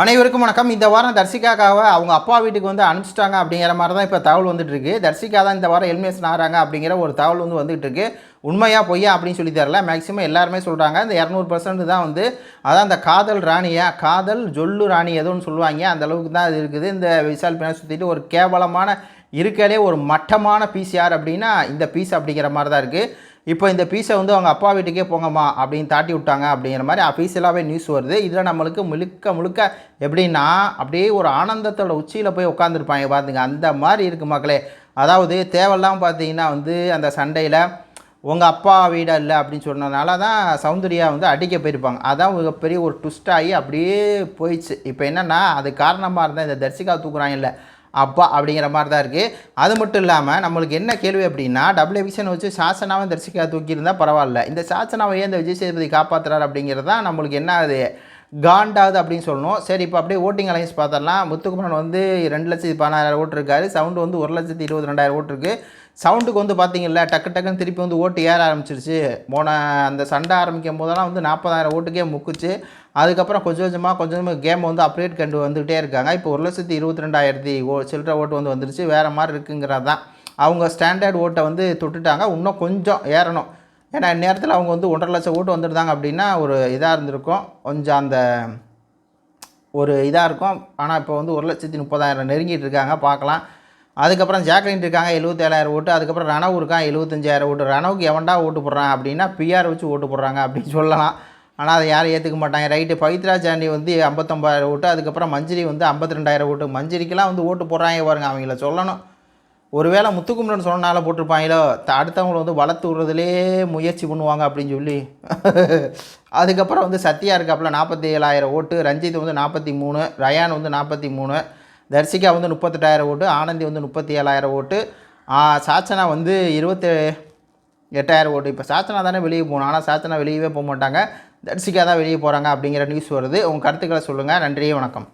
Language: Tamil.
அனைவருக்கும் வணக்கம். இந்த வாரம் தர்சிகாக்காவை அவங்க அப்பா வீட்டுக்கு வந்து அனுப்பிச்சிட்டாங்க அப்படிங்கிற மாதிரி தான் இப்போ தகவல் வந்துட்டு இருக்கு தர்சிகா தான் இந்த வாரம் எலிமினேஷன் ஆகிறாங்க அப்படிங்கிற ஒரு தகவல் வந்து வந்துட்டு இருக்கு உண்மையா பொய்யா அப்படின்னு சொல்லி தரல மேக்ஸிமம் எல்லாருமே சொல்கிறாங்க இந்த இரநூறு பர்சன்ட் தான் வந்து அதான் அந்த காதல் ராணியா காதல் ஜொல்லு ராணி எதுன்னு சொல்லுவாங்க. அந்த அளவுக்கு தான் அது இருக்குது. இந்த விசால் பின்னா சுற்றிட்டு ஒரு கேவலமான இருக்கலே ஒரு மட்டமான பீஸ் யார் அப்படின்னா இந்த பீஸ் அப்படிங்கிற மாதிரி தான் இருக்குது இப்போ இந்த பீஸை வந்து அவங்க அப்பா வீட்டுக்கே போங்கம்மா அப்படின்னு தாட்டி விட்டாங்க அப்படிங்கிற மாதிரி அஃபீஷியலாகவே நியூஸ் வருது. இதில் நம்மளுக்கு முழுக்க முழுக்க எப்படின்னா அப்படியே ஒரு ஆனந்தத்தோட உச்சியில் போய் உட்காந்துருப்பாங்க பார்த்துங்க அந்த மாதிரி இருக்குது மக்களே. அதாவது தேவையில்லாமல் பார்த்தீங்கன்னா வந்து அந்த சண்டையில் உங்கள் அப்பா வீடு இல்லை அப்படின்னு சொன்னதுனால தான் சௌந்தர்யா வந்து அடிக்க போயிருப்பாங்க. அதான் மிகப்பெரிய ஒரு ட்விஸ்ட் ஆகி அப்படியே போயிடுச்சு. இப்போ என்னென்னா அது காரணமாக இருந்தால் இந்த தர்சிகா தூக்குறாங்க இல்லை அப்பா அப்படிங்கிற மாதிரி தான் இருக்குது அது மட்டும் இல்லாமல் நம்மளுக்கு என்ன கேள்வி அப்படின்னா டபுள் எவிஷன் வச்சு சாசனாவை தரிசிக்கா தூக்கியிருந்தால் பரவாயில்ல. இந்த சாசனாவை ஏன் இந்த விஜய் சேதுபதி காப்பாற்றுறாரு அப்படிங்கிறது தான் நம்மளுக்கு என்ன ஆகுது காண்டாகுது அப்படின்னு சொல்லணும். சரி இப்போ அப்படியே ஓட்டிங் அலைன்ஸ் பார்த்துடலாம். முத்துக்குமரன் வந்து ரெண்டு லட்சத்தி பதினாயிரம் ஓட்டு இருக்காரு. சவுண்டு வந்து ஒரு லட்சத்தி இருபத்தி ரெண்டாயிரம் ஓட்டு இருக்குது சவுண்டுக்கு வந்து பார்த்தீங்கல்ல டக்கு டக்குன்னு திருப்பி வந்து ஓட்டு ஏற ஆரம்பிச்சிருச்சு. போன அந்த சண்டை ஆரம்பிக்கும் போதெல்லாம் வந்து நாற்பதாயிரம் ஓட்டுக்கே முக்குச்சு. அதுக்கப்புறம் கொஞ்சம் கொஞ்சமாக கொஞ்சம் கொஞ்சமாக கேம் வந்து அப்டேட் கண்டு வந்துகிட்டே இருக்காங்க. இப்போ ஒரு லட்சத்தி இருபத்தி ரெண்டாயிரத்தி ஓ சில்லற ஓட்டு வந்து வந்துருச்சு. வேறு மாதிரி இருக்குங்கிறது தான் அவங்க ஸ்டாண்டர்ட் ஓட்டை வந்து தொட்டுட்டாங்க. இன்னும் கொஞ்சம் ஏறணும். ஏன்னா இந்நேரத்தில் அவங்க வந்து ஒன்றரை லட்சம் ஓட்டு வந்துருந்தாங்க அப்படின்னா ஒரு இதாக இருந்திருக்கும். கொஞ்சம் அந்த ஒரு இதாக இருக்கும். ஆனால் இப்போ வந்து ஒரு லட்சத்தி முப்பதாயிரம் நெருங்கிட்டு இருக்காங்க. பார்க்கலாம். அதுக்கப்புறம் ஜாக்லின் இருக்காங்க எழுபத்தேழாயிரம் ஓட்டு. அதுக்கப்புறம் ரணவு இருக்கான் எழுபத்தஞ்சாயிரம் ஓட்டு. ரணவுக்கு எவன்டா ஓட்டு போடுறான் அப்படின்னா பிஆர் வச்சு ஓட்டு போடுறாங்க அப்படின்னு சொல்லலாம். ஆனால் அதை யாரும் ஏற்றுக்க மாட்டாங்க. ரைட்டு பவித்ரா சாண்டி வந்து ஐம்பத்தொம்பதாயிரம் ஓட்டு. அதுக்கப்புறம் மஞ்சரி வந்து ஐம்பத்தி ரெண்டாயிரம் ஓட்டு. மஞ்சரிக்கெலாம் வந்து ஓட்டு போடுறாங்க பாருங்க அவங்கள சொல்லணும். ஒருவேளை முத்துக்குமரன் சொன்னனால போட்டிருப்பாங்களோ அடுத்தவங்களை வந்து வளர்த்து விடுறதுலே முயற்சி பண்ணுவாங்க அப்படின்னு சொல்லி. அதுக்கப்புறம் வந்து சத்யா இருக்காப்புல நாற்பத்தி ஏழாயிரம் ஓட்டு ரஞ்சித் வந்து நாற்பத்தி மூணு ரயான் வந்து நாற்பத்தி மூணு தர்சிகா வந்து முப்பத்தெட்டாயிரம் ஓட்டு ஆனந்தி வந்து முப்பத்தி ஏழாயிரம் ஓட்டு சாச்சனா வந்து இருபத்தி எட்டாயிரம் ஓட்டு. இப்போ சாச்சனா தானே வெளியே போகணும். ஆனால் சாச்சனா வெளியவே போக மாட்டாங்க. தர்சிகா தான் வெளியே போகிறாங்க அப்படிங்கிற நியூஸ் வருது. உங்கள் கருத்துக்களை சொல்லுங்கள் நன்றி வணக்கம்.